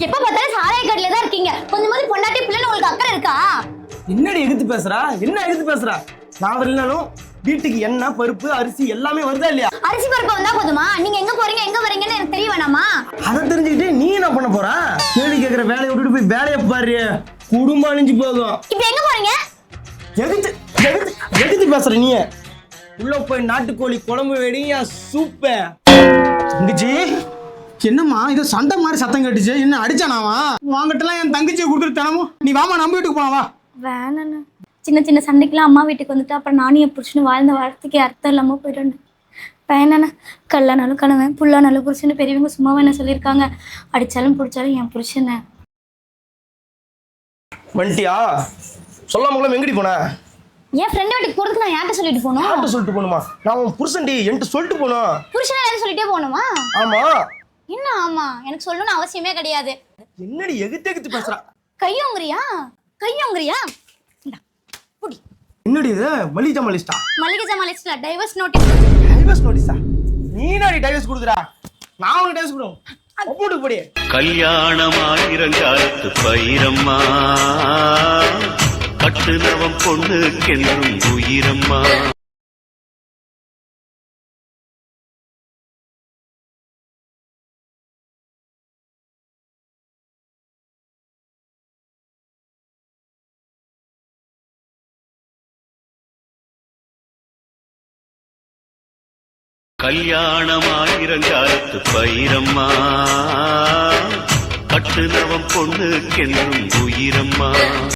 எப்ப பார்த்தாலும் சாராய கடையில தான் இருக்கீங்க. கொஞ்சமாவது பொண்டாட்டி பிள்ளைன்னு உங்களுக்கு அக்கறை இருக்கா? என்னடி எதிர்த்து பேசுறா? என்ன எதிர்த்து பேசுறா? நான் வரலனாலும் வீட்டுக்கு எண்ணெய் பருப்பு அரிசி எல்லாமே வருதா இல்லையா? அரிசி பருப்பு வந்தா போதுமா? நீங்க எங்க போறீங்க எங்க வரீங்கன்னு எனக்கு தெரிய வேணாமா? அதை தெரிஞ்சுக்கிட்டு நீ என்ன பண்ண போற? கேள்வி கேட்கிற வேலையை விட்டுட்டு போய் வேலையை பாரு. குடும்பம் அழிஞ்சு போகும். இப்ப எங்க போறீங்க? எதிர்த்து எதிர்த்து எதிர்த்து பேசுற நீ. உள்ள போய் நாட்டுக்கோழி குழம்பு வெடியா சூப்பர் தங்கச்சி என்னம்மா இது சண்டை மாதிரி சத்தம் கேட்டுச்சு. என்ன அடிச்சானாவா? வாங்கிட்டலாம் என் தங்கச்சியை கொடுத்துட்டு தினமும் நீ வாமா நம்ம வீட்டுக்கு போலாம் வா. வேணாண்ணா. சின்ன சின்ன சண்டைக்கெல்லாம் அம்மா வீட்டுக்கு வந்துட்டு அப்புறம் நானும் என் புருஷனு வாழ்ந்த வார்த்தைக்கு அர்த்தம் இல்லாம போயிடுவேன் வேணாண்ணா. கல்லானாலும் கணவன் புல்லானாலும் புருஷனு பெரியவங்க சும்மாவே என்ன சொல்லியிருக்காங்க. அடிச்சாலும் பிடிச்சாலும் என் புருஷனை. வந்துட்டியா சொல்லாமங்களா எங்கடி போன? என் ஃப்ரெண்ட் வீட்டுக்கு போறதுக்கு நான் யார்கிட்ட சொல்லிட்டு போகணும் யார்கிட்ட சொல்லிட்டு போகணுமா? நான் உன் புருஷன்டி என்கிட்ட சொல்லிட்டு போகணும் புருஷனை யாரும் சொல்லிட்டே போகணுமா? ஆமா. என்ன ஆமா? எனக்கு சொல்லணும்னு அவசியமே கிடையாது. என்னடி எகுத்து எகுத்து பேசுறா? கையோங்கிறியா கையோங்கிறியா புடி. என்னடி இது? மல்லிகா மலிஸ்டா மல்லிகை ஜாமான் லிஸ்ட்ல டைவர்ஸ் நோட்டீஸ் டைவர்ஸ் நோட்டீஸா நீ நாடி டைவர்ஸ் கொடுக்குறா? நான் உனக்கு டைவர்ஸ் கொடுவோம் ஒப்புட்டு போடி கல்யாணமாயிரங்காலத்து பயிரம்மா கட்டுனவன் பொண்ணுக்கென்றும் உயிரம்மா. கல்யாணமாயிரங்காலத்து பயிரம்மா கட்டுனவன் பொண்ணுக்கென்றும் உயிரம்மா.